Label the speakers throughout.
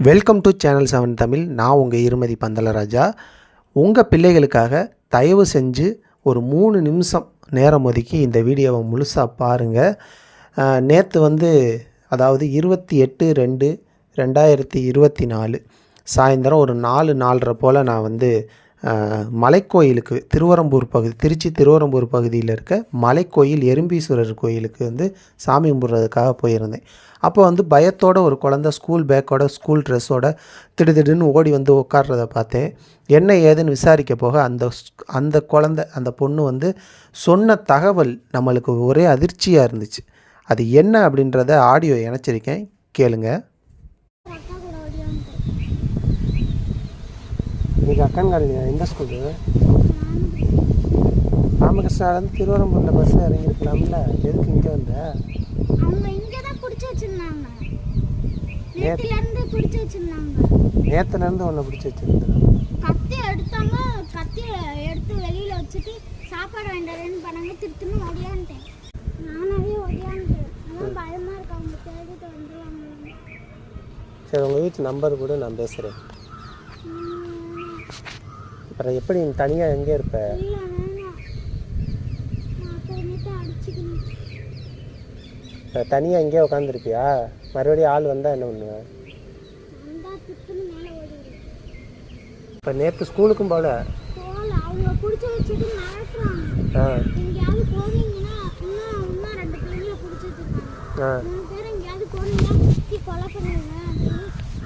Speaker 1: Welcome to channel seven Tamil. நான் உங்கள் இருமதி பந்தலராஜா. உங்கள் பிள்ளைகளுக்காக தயவு செஞ்சு ஒரு மூணு நிமிஷம் நேரம் ஒதுக்கி இந்த வீடியோவை முழுசாக பாருங்கள் நேற்று வந்து அதாவது இருபத்தி எட்டு ரெண்டு ரெண்டாயிரத்தி இருபத்தி நாலு சாயந்தரம் ஒரு நாலு நாலரை போல் நான் வந்து மலைக்கோயிலுக்கு திருவரம்பூர் பகுதி திருச்சி திருவரம்பூர் பகுதியில் இருக்க மலைக்கோயில் எறும்பீஸ்வரர் கோயிலுக்கு வந்து சாமி கும்பிட்றதுக்காக போயிருந்தேன். அப்போ வந்து பயத்தோட ஒரு குழந்த ஸ்கூல் பேக்கோட ஸ்கூல் ட்ரெஸ்ஸோட திடுதிடுன்னு ஓடி வந்து உட்கார்றத பார்த்தேன். என்ன ஏதுன்னு விசாரிக்க போக அந்த ஸ்- அந்த குழந்த அந்த பொண்ணு வந்து சொன்ன தகவல் நம்மளுக்கு ஒரே அதிர்ச்சியாக இருந்துச்சு. அது என்ன அப்படின்றத ஆடியோ இணைச்சிருக்கேன். கேளுங்கள்
Speaker 2: அக்கா கூட ஓடியாந்து
Speaker 1: இன்னைக்கு அக்கன் காலனி எந்த ஸ்கூலு ராமகிருஷ்ணாலேருந்து திருவரம்பூரில் பஸ் இறங்கியிருக்கலாம்ல. எதுக்கு இங்கே வந்த?
Speaker 2: அவங்க இங்கே தான் பிடிச்சி வச்சிருந்தாங்க. நேத்துல இருந்து பிடிச்சி வச்சிருந்தாங்க.
Speaker 1: நேற்றுலேருந்து ஒன்று பிடிச்சி வச்சுருந்தேன்
Speaker 2: கத்தி எடுத்தாங்க கத்தி எடுத்து வெளியில வச்சுட்டு சாப்பாடு வேண்டாதுன்னு பண்ணாங்க. திருத்துன்னு ஓடியான்ட்டேன். நானாவே ஓடியான்ட்டேன். அதான் பயமா இருக்கு. அவங்க தேடிட்டு வந்துருவாங்க
Speaker 1: சரி உங்கள் வீட்டு நம்பர் கூட நான் பேசுகிறேன் அப்புறம் எப்படி நீ தனியாக எங்கே இருப்ப? தனியாக எங்கேயே உட்காந்துருப்பியா மறுபடியும் ஆள் வந்தால் என்ன பண்ணுவேன் இப்போ நேற்று ஸ்கூலுக்கும்
Speaker 2: மிரட்டுறாங்க
Speaker 1: ஆ.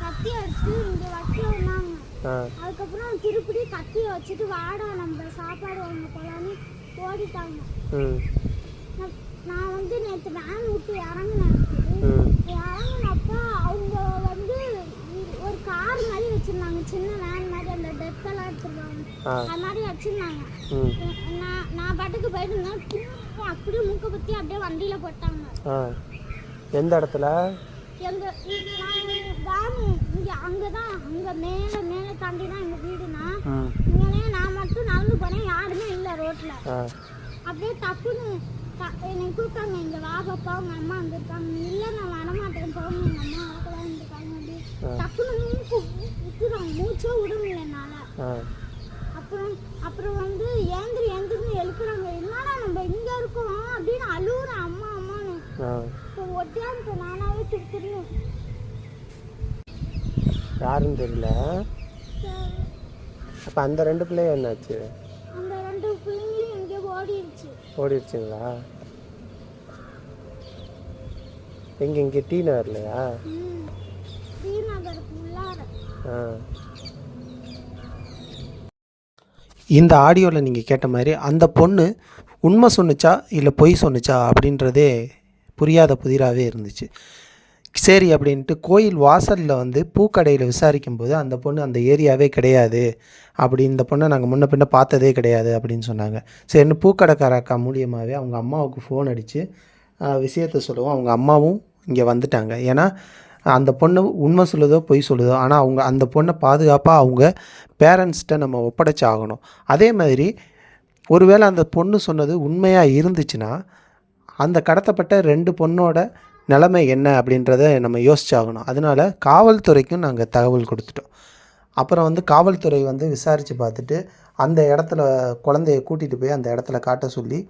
Speaker 2: குத்தி அடிச்சு இங்கே
Speaker 1: ஆ
Speaker 2: அதுக்கப்புறம் திருப்பி கத்தியை வச்சுட்டு வாடா நம்ம சாப்பாடு வாங்க போகலான்னு ஓடிட்டாங்க.
Speaker 1: ம்.
Speaker 2: நான் நான் வந்து நேற்று வேன் விட்டு இறங்கினேன்.
Speaker 1: ம்.
Speaker 2: இறங்கினப்ப அவங்க வந்து ஒரு கார் மாதிரி வச்சுருந்தாங்க. சின்ன வேன் மாதிரி அந்த டெத்தெல்லாம் எடுத்துருவாங்க அது மாதிரி வச்சுருந்தாங்க.
Speaker 1: ம்.
Speaker 2: நான் நான் பாட்டுக்கு போயிட்டு இருந்தேன். அப்படியே மூக்க பற்றி அப்படியே வண்டியில் போட்டாங்க.
Speaker 1: எந்த இடத்துல?
Speaker 2: எங்க வேன் இங்கே அங்கே தான் அங்கே மேலே தாண்டி தான் எங்கள் வீடுனா இங்கே நான் மட்டும் நடந்து போனேன் யாருமே இல்லை ரோட்டில் அப்படியே டப்புன்னு ட- என்னை கூப்பிட்டாங்க இங்கே வா பாப்பா உங்க அம்மா வந்திருக்காங்க. இல்லை நான் வரமாட்டேன் போங்க எங்கள் அம்மா வரக்கூடாது இருக்காங்க அப்படியே டப்புன்னு மூக்கு விட்டுறாங்க மூச்சே விட முடியல என்னால். அப்புறம் அப்புறம் வந்து ஏந்திரி ஏந்திரின்னு எழுப்புறாங்க என்னடா நம்ம இங்கே இருக்கோம்? அப்படின்னு அழுகுறேன் அம்மா அம்மான்னு. இப்போ ஒட்டியாந்து நானாவே திருத்திருந்தேன்
Speaker 1: யாருன்னு தெரியல. அப்போ அந்த ரெண்டு பிள்ளையும் என்னாச்சு?
Speaker 2: அந்த ரெண்டு பிள்ளைங்களும் எங்கேயோ ஓடிடுச்சு
Speaker 1: ஓடிடுச்சுங்களா எங்கே இங்கே டீ நகர்லையா?
Speaker 2: ஸ்ரீநகருக்கு உள்ளார.
Speaker 1: ஆ. இந்த ஆடியோவில் நீங்கள் கேட்ட மாதிரி அந்த பொண்ணு உண்மை சொன்னுச்சா இல்லை பொய் சொன்னுச்சா அப்படின்றதே புரியாத புதிராகவே இருந்துச்சு. சரி அப்படின்ட்டு கோயில் வாசலில் வந்து பூக்கடையில் விசாரிக்கும் போது அந்த பொண்ணு அந்த ஏரியாவே கிடையாது. அப்படி இந்த பொண்ணை நாங்கள் முன்ன பின்ன பார்த்ததே கிடையாது அப்படின்னு சொன்னாங்க. சரின்னு பூக்கடைக்கார அக்கா மூலியமாகவே அவங்க அம்மாவுக்கு ஃபோன் அடித்து விஷயத்த சொல்லுவோம். அவங்க அம்மாவும் இங்கே வந்துட்டாங்க. ஏன்னா அந்த பொண்ணு உண்மை சொல்லுதோ பொய் சொல்லுதோ ஆனால் அவங்க அந்த பொண்ணை பாதுகாப்பாக அவங்க பேரண்ட்ஸ்கிட்ட நம்ம ஒப்படைச்சாகணும். அதே மாதிரி ஒருவேளை அந்த பொண்ணு சொன்னது உண்மையாக இருந்துச்சுன்னா அந்த கடத்தப்பட்ட ரெண்டு பொண்ணோட நிலைமை என்ன அப்படின்றத நம்ம யோசிச்சாகணும். அதனால காவல்துறைக்கும் நாங்கள் தகவல் கொடுத்துட்டோம். அப்புறம் வந்து காவல்துறை வந்து விசாரித்து பார்த்துட்டு அந்த இடத்துல குழந்தைய கூட்டிகிட்டு போய் அந்த இடத்துல காட்ட சொல்லி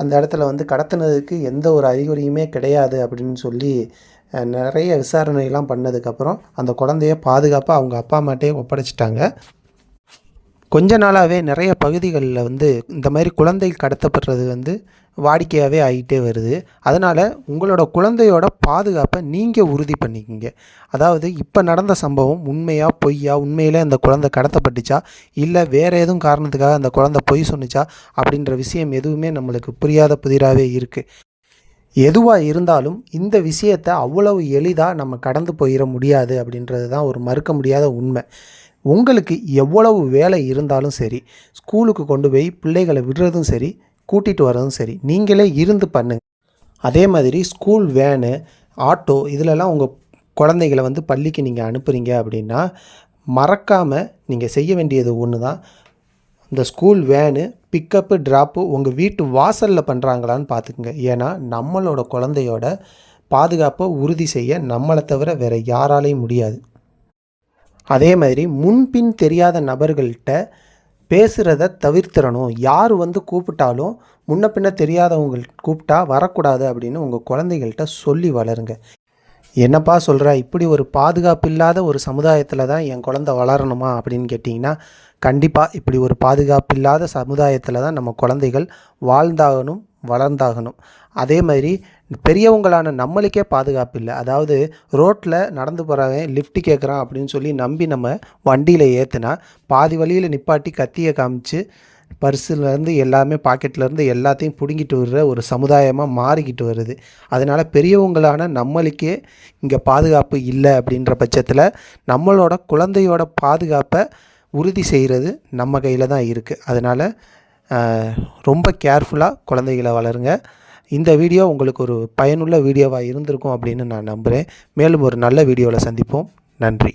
Speaker 1: அந்த இடத்துல வந்து கடத்தினதுக்கு எந்த ஒரு அறிகுறியுமே கிடையாது அப்படின்னு சொல்லி நிறைய விசாரணையெல்லாம் பண்ணதுக்கப்புறம் அந்த குழந்தைய பாதுகாப்பாக அவங்க அப்பா அம்மாட்டே ஒப்படைச்சிட்டாங்க. கொஞ்ச நாளாகவே நிறைய பகுதிகளில் வந்து இந்த மாதிரி குழந்தை கடத்தப்படுறது வந்து வாடிக்கையாகவே ஆகிட்டே வருது. அதனால் உங்களோட குழந்தையோட பாதுகாப்பை நீங்கள் உறுதி பண்ணிக்கிங்க. அதாவது இப்போ நடந்த சம்பவம் உண்மையாக பொய்யா உண்மையிலே அந்த குழந்தை கடத்தப்பட்டுச்சா? இல்லை வேறு எதுவும் காரணத்துக்காக அந்த குழந்தை பொய் சொன்னுச்சா? அப்படின்ற விஷயம் எதுவுமே நம்மளுக்கு புரியாத புதிராகவே இருக்குது எதுவாக இருந்தாலும் இந்த விஷயத்தை அவ்வளவு எளிதாக நம்ம கடந்து போயிட முடியாது அப்படின்றது தான் ஒரு மறுக்க முடியாத உண்மை. உங்களுக்கு எவ்வளவு வேலை இருந்தாலும் சரி ஸ்கூலுக்கு கொண்டு போய் பிள்ளைகளை விடுறதும் சரி கூட்டிகிட்டு வரதும் சரி. நீங்களே இருந்து பண்ணுங்க. அதே மாதிரி ஸ்கூல் வேனு ஆட்டோ இதிலெல்லாம் உங்கள் குழந்தைகளை வந்து பள்ளிக்கு நீங்கள் அனுப்புகிறீங்க அப்படின்னா மறக்காமல் நீங்கள் செய்ய வேண்டியது ஒன்று தான் இந்த ஸ்கூல் வேனு பிக்கப்பு ட்ராப்பு உங்கள் வீட்டு வாசலில் பண்ணுறாங்களான்னு பார்த்துக்குங்க ஏன்னா நம்மளோட குழந்தையோட பாதுகாப்பை உறுதி செய்ய நம்மளை தவிர வேறு யாராலையும் முடியாது. அதே மாதிரி முன்பின் தெரியாத நபர்கள்ட்ட பேசுகிறத தவிர்த்திடணும் யார் வந்து கூப்பிட்டாலும் முன்ன பின்ன தெரியாதவங்க கூப்பிட்டா வரக்கூடாது அப்படின்னு உங்கள் குழந்தைகள்கிட்ட சொல்லி வளருங்க. என்னப்பா சொல்கிற இப்படி ஒரு பாதுகாப்பு இல்லாத ஒரு சமுதாயத்தில் தான் என் குழந்தை வளரணுமா அப்படின்னு கேட்டிங்கன்னா கண்டிப்பாக இப்படி ஒரு பாதுகாப்பு இல்லாத சமுதாயத்தில் தான் நம்ம குழந்தைகள் வாழ்ந்தாகணும் வளர்ந்தாகணும். அதே மாதிரி பெரியவங்களான நம்மளுக்கே பாதுகாப்பு இல்லை. அதாவது ரோட்டில் நடந்து போகிறவன் லிஃப்ட் கேட்குறான் அப்படின்னு சொல்லி நம்பி நம்ம வண்டியில் ஏற்றுனா பாதி வழியில் நிப்பாட்டி கத்தியை காமிச்சு பர்சுலேருந்து எல்லாமே பாக்கெட்லேருந்து எல்லாத்தையும் பிடுங்கிட்டு வர்ற ஒரு சமுதாயமாக மாறிக்கிட்டு வருது. அதனால் பெரியவங்களான நம்மளுக்கே இங்கே பாதுகாப்பு இல்லை அப்படின்ற பட்சத்தில் நம்மளோட குழந்தையோட பாதுகாப்பை உறுதி செய்கிறது நம்ம கையில் தான் இருக்குது அதனால் ரொம்ப கேர்ஃபுல்லாக குழந்தைகளை வளருங்க. இந்த வீடியோ உங்களுக்கு ஒரு பயனுள்ள வீடியோவாக இருந்திருக்கும் அப்படின்னு நான் நம்புகிறேன் மேலும் ஒரு நல்ல வீடியோவில் சந்திப்போம். நன்றி.